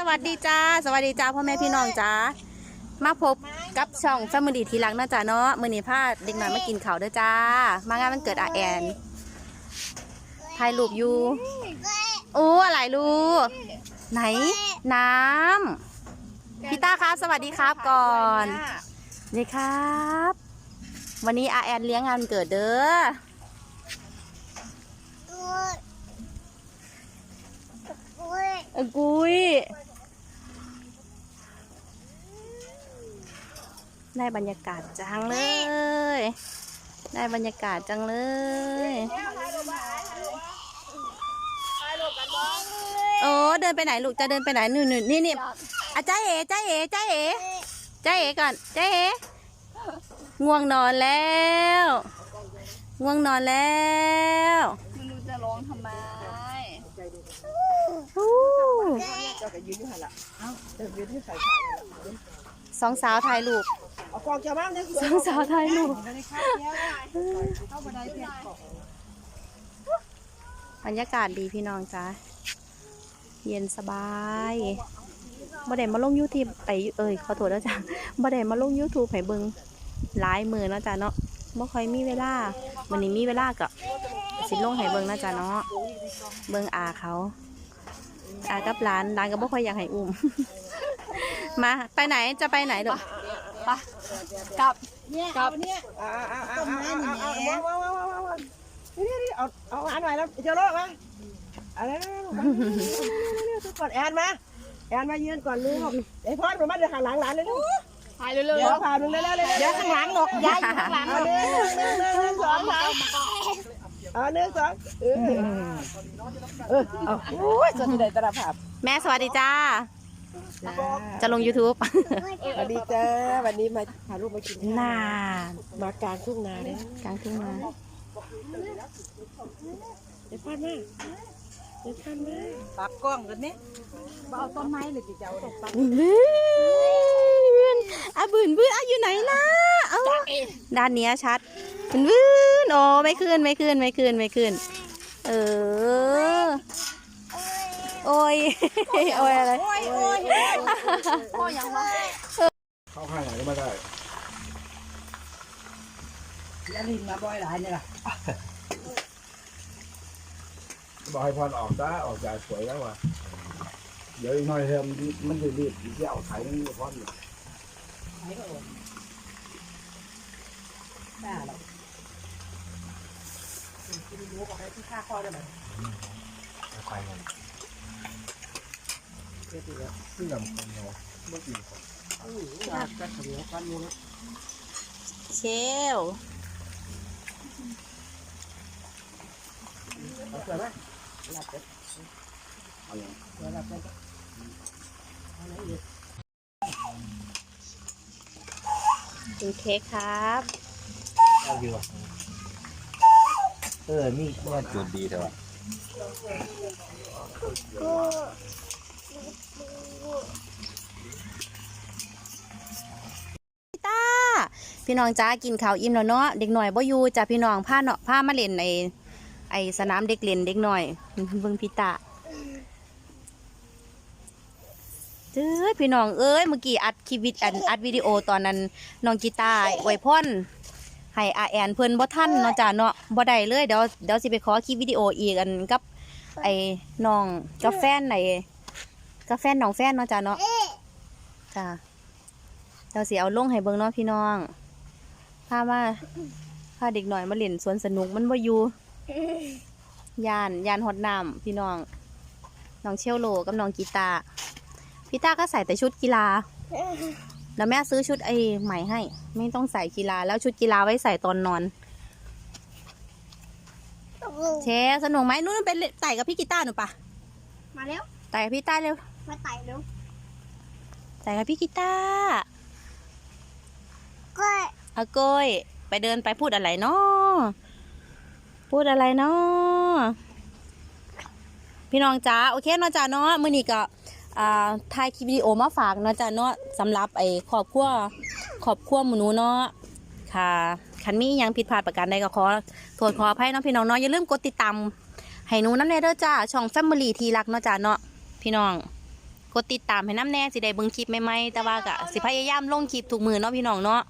สวัสดีจ้า สวัสดีจ้าพ่อแม่พี่น้องจ้ามาพบกับช่องแฟมิลี่ทีหลังเนาะจ้าเนาะมือนี้พาเด็กน้อยมากินข้าวเด้อจ้า มางานมันเกิดอาแอนถ่ายรูปอยู่โอ้อะไรลูกไหน น้ำพี่ต้าครับสวัสดีครับก่อนนี่ครับ วันนี้อาแอนเลี้ยงงานวันเกิดเด้อเออกุย ได้บรรยากาศจังเลย ได้บรรยากาศจังเลย โอ้เดินไปไหนลูกจะเดินไปไหนนู่นนู่นนี่นี่อะจ้าเอ๋จ้าเอ๋จ้าเอ๋จ้าเอ๋ก่อนจ้าเอ๋ง่วงนอนแล้วง่วงนอนแล้วไม่รู้จะร้องทำไมฮู้เจ้าก็ยืนอยู่หันละเอ้าเจ้ายืนที่ใส่ขาเนี่ยล่ะสองสาวถ่ายรูป เอกจ้าบ้างเนี่ยสองสาวถ่ายรูปไทยวได้เข้าบันไดเพียงเกาะบรรยากาศดีพี่น้องจ้าเย็นสบายบ่ได้มาลง YouTube ไปเอ้ยขอโทษแล้วจ้ะบ่ได้มาลง YouTube ให้เบิ่งหลายมือนะจ้ะเนาะบ่ค่อยมีเวลาวันนี้มีเวลาก็สิลงให้เบิ่งนะจ้ะเนาะเบิ่งอาเขาอากับหลานหลานก็บ่ค่อยอยากให้อุ้มมาไปไหนจะไปไหนเด้อ ไปกลับกลับเนี่ยอ่าอ่าอ่าอ่าอ่าอ่าว้าวว้าวว้าวว้าวว้าวนี่นี่เอาเอาอันหน่อยแล้วเจ้าโลกมาอะไรทุกคนแอนมาแอนมายืนก่อนลูกไอ้พ่อผมมาเดี๋ยวข้างหลังหลานเลยลูกถ่ายเร็วเดี๋ยวพาดูเร็วๆเลยๆเดี๋ยวข้างหลังหรอกยายอยู่ข้างหลังเอาหนึ่งหนึ่งหนึ่งหนึ่งสองสามเอาหนึ่งสองเออเออเอาโอ้ยส่วนใหญ่ตระภาพแม่สวัสดีจ้า จะลง YouTube สวัสดีจ้าวันนี้มาพาลูกมากินข้าวน่ามากลางทุ่งนาเนี่ยกลางทุ่งนาเดี๋ยวพลาดมาเดี๋ยวพลาดมาปักกล้องกันเนี่ยเอาต้นไม้เลยจิเจ้าดอกปักบืนอะบืนบืนอะอยู่ไหนล่ะเอ้าด้านเนี้ยชัดบืนบืนโอ้ไม่ขึ้นไม่ขึ้นไม่ขึ้นไม่ขึ้น เออ โอ้ยโอ้ยอะไรพ่อยังวะเข้าข้างไหนก็ไม่ได้อย่าลินมาบ่อยหลายเนี่ยล่ะบอกให้พรออกซะออกจากสวยแล้วว่ะเดี๋ยวอีกหน่อยเทอมมันจะรีบเที่ยวไถมันจะพรอยู่ไหนก็อดได้หรอกกินหมูกับไอ้ที่ข้าคอได้ไหมไปกันเดี๋ย วตีแล้วซึ่งลำคนเนาะเมื่อกี้คนอือว่าจะขมิ้นก้อนอยู่นะเชลเอาเสือไหมหลับไปเอาอย่างเสือหลับไปเอาไหนอีกกินเค้กครับเอาดีกว่เออนี่ว่าจุดดีแต่ว่าพี่ ต้าพี่น้องจ้ากินข้าวอิ่มแล้วเนาะเด็กหน่อยบ่อยู่จ้ะพี่น้องพาเนาะพามาเล่นในไอสนามเด็กเล่นเด็กหน่อยเบิ่งพี่ตาเจ้พี่น้องเอ้ยเมื่อกี้อัดคลิปวิดอัดวิดีโอตอนนั้นน้องกีตาร์อวยพร ให้อาแอนเพิ่นบ่ทันเนาะจ้ะเนาะบ่ได้เลยเดี๋ยวเดี๋ยวสิไปขอคลิปวิดีโออีกอันกับไอ้น้องกับแฟนไหนกับแฟนน้องแฟนเนาะจ้ะเนาะจ้ะเราสิเอาลงให้เบิ่งเนาะพี่น้องพามาพาเด็กหน่อยมาเล่นสวนสนุกมันบ่อยู่ยานยานฮอดน้ำพี่น้องน้องเชลโลกับน้องกีตาร์พี่ตาก็ใส่แต่ชุดกีฬา แล้วแม่ซื้อชุดไอ้ใหม่ให้ ไม่ต้องใส่กีฬาแล้วชุดกีฬาไว้ใส่ตอนนอน เชสนุกไหมนู่นไปเล่นไต่กับพี่กีตาร์หนูปะมาแล้วไต่กับพี่กีตาร์เร็วมาไต่เร็วไต่กับพี่กีตาร์ก็อาโกยไปเดินไปพูดอะไรเนาะพูดอะไรเนาะพี่น้องจ้าโอเคเนาะจ้าเนาะมื้อนี้ก็ อ่าถ่ายคลิปวิดีโอมาฝากเนาะจ้าเนาะสำหรับไอ้ครอบครัวครอบครัวหมูหนูเนาะค่ะคันมีอยังผิดพลาดประการใดก็ขอโทษขออภัยเนาะพี่น้องเนาะอย่าลืมกดติดตามให้หนูน้ำแน่เด้อจ้าช่อง Family ทีรักเนาะจ้าเนาะพี่น้องกดติดตามให้น้ำแน่สิได้เบิ่งคลิปใหม่ๆแต่ว่าก็สิพยายามลงคลิปทุกมือเนาะพี่น้องเนาะ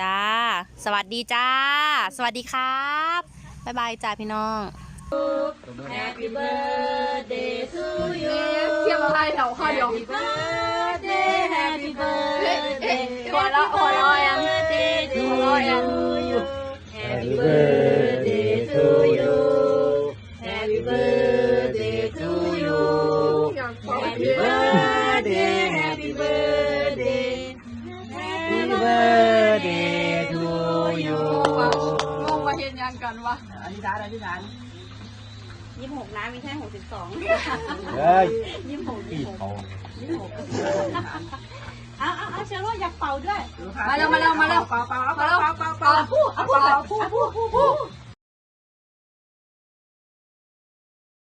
จ้า สวัสดีจ้า สวัสดีครับบ๊ายบายจ้าพี่น้อง เทียบอะไรแถวข้อเดียว Happy birthday หัวเราะหัวเราะยังหัวเราะยัง Happy birthday to you Happy birthday to you Happy birthday Happy birthday Happy birthday to you งงมาเห็นยังกันวะ อธิษฐานอธิษฐาน ยี่สิบหกนะมีแค่หกสิบสองเฮ้ยยี่สิบหกปีทองเอาเอาเอาเชลโลอยากเป่าด้วย มาเร็วมาเร็วมาเร็วเป่าเป่าเอามาเป่าเร็วเป่าเป่าเป่าเอาพูดเอาพูดเอาพูดพูดพูด